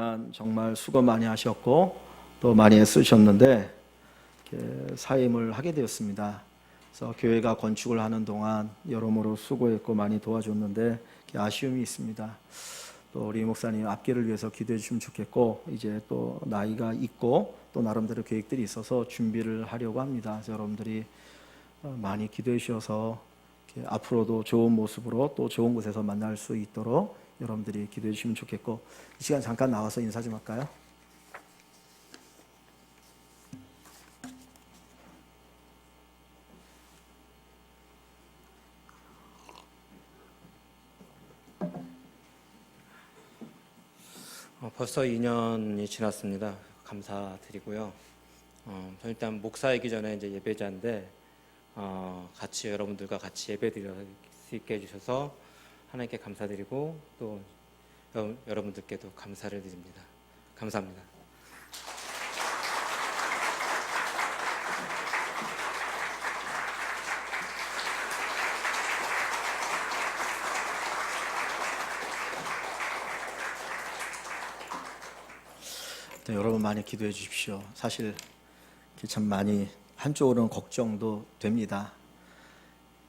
동안 정말 수고 많이 하셨고 또 많이 애쓰셨는데 사임을 하게 되었습니다. 그래서 교회가 건축을 하는 동안 여러모로 수고했고 많이 도와줬는데 아쉬움이 있습니다. 또 우리 목사님 앞길을 위해서 기도해 주시면 좋겠고 이제 또 나이가 있고 또 나름대로 계획들이 있어서 준비를 하려고 합니다. 여러분들이 어, 많이 기도해 주셔서 앞으로도 좋은 모습으로 또 좋은 곳에서 만날 수 있도록 여러분들이 기도해 주시면 좋겠고 이 시간 잠깐 나와서 인사 좀 할까요? 어, 벌써 2년이 지났습니다. 감사드리고요. 어, 저 일단 목사이기 전에 이제 예배자인데 어, 같이 여러분들과 같이 예배드릴 수 있게 해주셔서 하나님께 감사드리고 또 여, 여러분들께도 감사를 드립니다. 감사합니다. 네, 여러분 많이 기도해 주십시오. 사실 참 많이 한쪽으로는 걱정도 됩니다.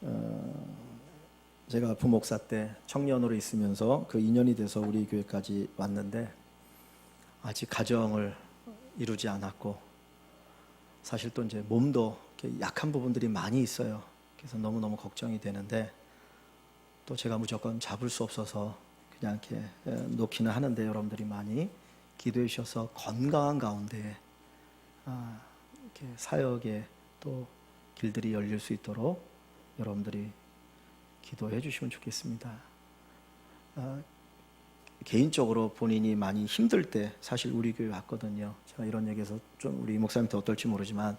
어, 제가 부목사 때 청년으로 있으면서 그 2년이 돼서 우리 교회까지 왔는데 아직 가정을 이루지 않았고 사실 또 이제 몸도 약한 부분들이 많이 있어요. 그래서 너무너무 걱정이 되는데 또 제가 무조건 잡을 수 없어서 그냥 이렇게 에, 놓기는 하는데 여러분들이 많이 기도해 주셔서 건강한 가운데 아, 이렇게 사역에 또 길들이 열릴 수 있도록 여러분들이 기도해 주시면 좋겠습니다. 아, 개인적으로 본인이 많이 힘들 때 사실 우리 교회 왔거든요. 제가 이런 얘기해서 좀 우리 목사님한테 어떨지 모르지만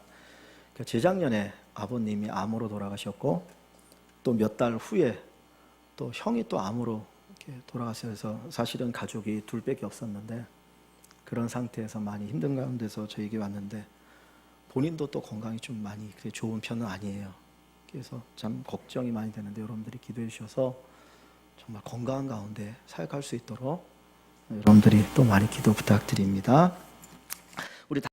그 재작년에 아버님이 암으로 돌아가셨고 또 몇 달 후에 또 형이 또 암으로. 그래서 사실은 가족이 둘밖에 없었는데 그런 상태에서 많이 힘든 가운데서 저에게 왔는데 본인도 또 건강이 좀 많이 좋은 편은 아니에요. 그래서 참 걱정이 많이 되는데 여러분들이 기도해 주셔서 정말 건강한 가운데 사역할 수 있도록 여러분들이 또 많이 기도 부탁드립니다.